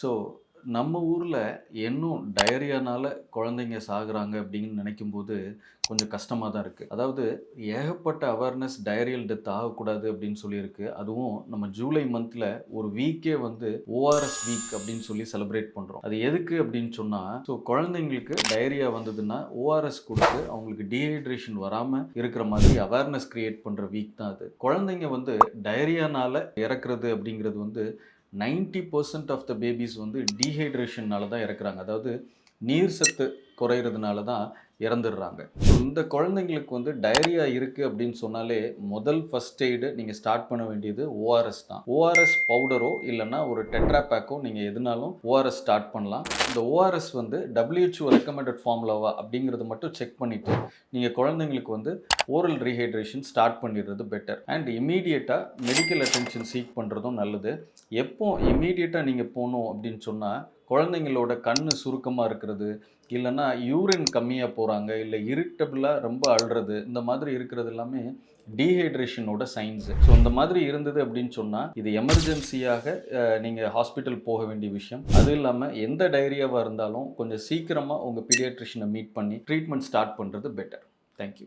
So நம்ம ஊரில் இன்னும் டயரியானால் குழந்தைங்க சாகுறாங்க அப்படின்னு நினைக்கும்போது கொஞ்சம் கஷ்டமாக தான் இருக்குது அதாவது ஏகப்பட்ட அவேர்னஸ் டயரியல் டெத் ஆகக்கூடாது அப்படின்னு சொல்லியிருக்கு. அதுவும் நம்ம ஜூலை மந்தில் ஒரு வீக்கே வந்து ஓஆர்எஸ் வீக் அப்படின்னு சொல்லி செலிப்ரேட் பண்ணுறோம் அது எதுக்கு அப்படின்னு சொன்னால் ஸோ குழந்தைங்களுக்கு டயரியா வந்ததுன்னா ஓஆர்எஸ் கொடுத்து அவங்களுக்கு டீஹைட்ரேஷன் வராமல் இருக்கிற மாதிரி அவேர்னஸ் க்ரியேட் பண்ணுற வீக் தான் அது. குழந்தைங்க வந்து டயரியானால் இறக்குறது அப்படிங்கிறது வந்து 90% பர்சன்ட் ஆஃப் த பேபிஸ் வந்து டீஹைட்ரேஷன்னால தான் இறக்குறாங்க. அதாவது நீர் சத்து குறையிறதுனால தான் இறந்துடுறாங்க இந்த குழந்தைங்களுக்கு வந்து டயரியா இருக்குது அப்படின்னு சொன்னாலே முதல் ஃபர்ஸ்ட் எய்டு நீங்கள் ஸ்டார்ட் பண்ண வேண்டியது ஓஆர்எஸ் தான். ஓஆர்எஸ் பவுடரோ இல்லைன்னா ஒரு டெட்ரா பேக்கோ நீங்கள் எதுனாலும் ஓஆர்எஸ் ஸ்டார்ட் பண்ணலாம். இந்த ஓஆர்எஸ் வந்து டபிள்யூஹெச்ஓ ரெக்கமெண்டட் ஃபார்முலாவா அப்படிங்கிறத மட்டும் செக் பண்ணிவிட்டு நீங்கள் குழந்தைங்களுக்கு வந்து ஓரல் ரீஹைட்ரேஷன் ஸ்டார்ட் பண்ணிடுறது பெட்டர் அண்ட் இமீடியட்டாக மெடிக்கல் அட்டென்ஷன் சீக் பண்ணுறதும் நல்லது. எப்போ இமீடியட்டாக நீங்கள் போகணும் அப்படின்னு சொன்னால் குழந்தைங்களோட கண் சுருக்கமாக இருக்கிறது இல்லைன்னா யூரின் கம்மியாக போகிறாங்க இல்லை இரிட்டபிளாக ரொம்ப அழுறது இந்த மாதிரி இருக்கிறது எல்லாமே டீஹைட்ரேஷனோட சயின்ஸு ஸோ இந்த மாதிரி இருந்தது அப்படின்னு சொன்னால் இது எமர்ஜென்சியாக நீங்கள் ஹாஸ்பிட்டல் போக வேண்டிய விஷயம். அது இல்லாமல் எந்த டைரியாவாக இருந்தாலும் கொஞ்சம் சீக்கிரமாக உங்கள் பீடியாட்ரிஷனை மீட் பண்ணி ட்ரீட்மெண்ட் ஸ்டார்ட் பண்ணுறது பெட்டர் தேங்க்யூ